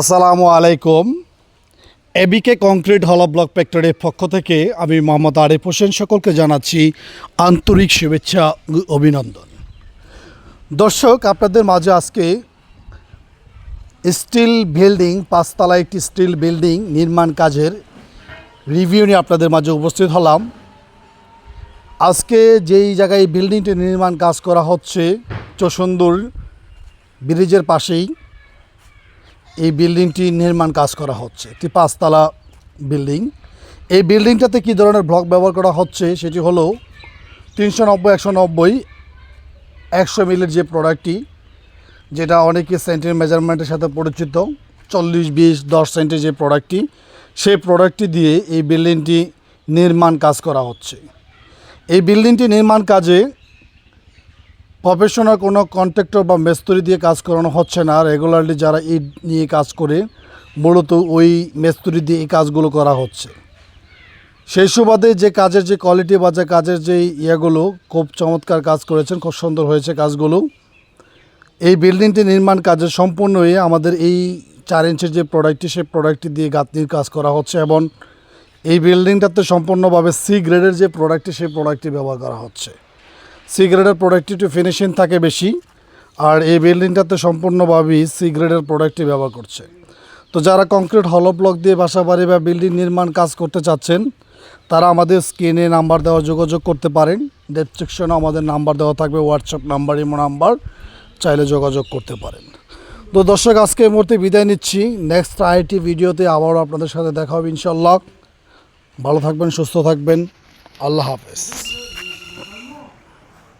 আসসালামু আলাইকুম। এবিকে কংক্রিট হল ব্লক ফ্যাক্টরির পক্ষ থেকে আমি মোহাম্মদ আরিফ হোসেন সকলকে জানাচ্ছি আন্তরিক শুভেচ্ছা অভিনন্দন। দর্শক, আপনাদের মাঝে আজকে স্টিল বিল্ডিং পাঁচতলা একটি স্টিল বিল্ডিং নির্মাণ কাজের রিভিউ নিয়ে আপনাদের মাঝে উপস্থিত হলাম। আজকে যেই জায়গায় বিল্ডিংটি নির্মাণ কাজ করা হচ্ছে, চসুন্দর ব্রিজের পাশেই এই বিল্ডিংটি নির্মাণ কাজ করা হচ্ছে। একটি পাঁচতলা বিল্ডিং। এই বিল্ডিংটাতে কী ধরনের ব্লক ব্যবহার করা হচ্ছে সেটি হলো তিনশো নব্বই, একশো নব্বই, একশো মিলির যে প্রোডাক্টটি, যেটা অনেকে সেন্টির মেজারমেন্টের সাথে পরিচিত, চল্লিশ, বিশ, দশ সেন্টের যে প্রোডাক্টটি, সেই প্রোডাক্টটি দিয়ে এই বিল্ডিংটি নির্মাণ কাজ করা হচ্ছে। এই বিল্ডিংটি নির্মাণ কাজে প্রফেশনাল কোনো কন্ট্রাক্টর বা মেস্তরি দিয়ে কাজ করানো হচ্ছে না রেগুলারলি যারা ইট নিয়ে কাজ করে, মূলত ওই মেস্তরি দিয়ে এই কাজগুলো করা হচ্ছে। সেই সুবাদে যে কাজের যে কোয়ালিটি বা যে কাজের যে ইয়েগুলো খুব চমৎকার কাজ করেছেন, খুব সুন্দর হয়েছে কাজগুলো। এই বিল্ডিংটি নির্মাণ কাজের সম্পূর্ণ হয়ে আমাদের এই চার ইঞ্চের যে প্রোডাক্টটি সেই প্রোডাক্টটি দিয়ে গাঁথনির কাজ করা হচ্ছে এবং এই বিল্ডিংটাতে সম্পূর্ণভাবে সি গ্রেডের যে প্রোডাক্টটি সেই প্রোডাক্টটি ব্যবহার করা হচ্ছে। সি গ্রেডের প্রোডাক্টটি একটু ফিনিশিং থাকে বেশি। আর এই বিল্ডিংটাতে সম্পূর্ণভাবেই সি গ্রেডের প্রোডাক্টটি ব্যবহার করছে। তো যারা কংক্রিট হলো ব্লক দিয়ে বাসা বাড়ি বা বিল্ডিং নির্মাণ কাজ করতে চাচ্ছেন, তারা আমাদের স্ক্রিনে নাম্বার দেওয়া যোগাযোগ করতে পারেন। ডেসক্রিপশনে আমাদের নাম্বার দেওয়া থাকবে হোয়াটসঅ্যাপ নাম্বার ইমো নাম্বার চাইলে যোগাযোগ করতে পারেন। তো দর্শক, আজকে মুহূর্তে বিদায় নিচ্ছি। নেক্সট আইটি ভিডিওতে আবারও আপনাদের সাথে দেখা হবে ইনশাল্লাহ ভালো থাকবেন, সুস্থ থাকবেন। আল্লাহ হাফেজ।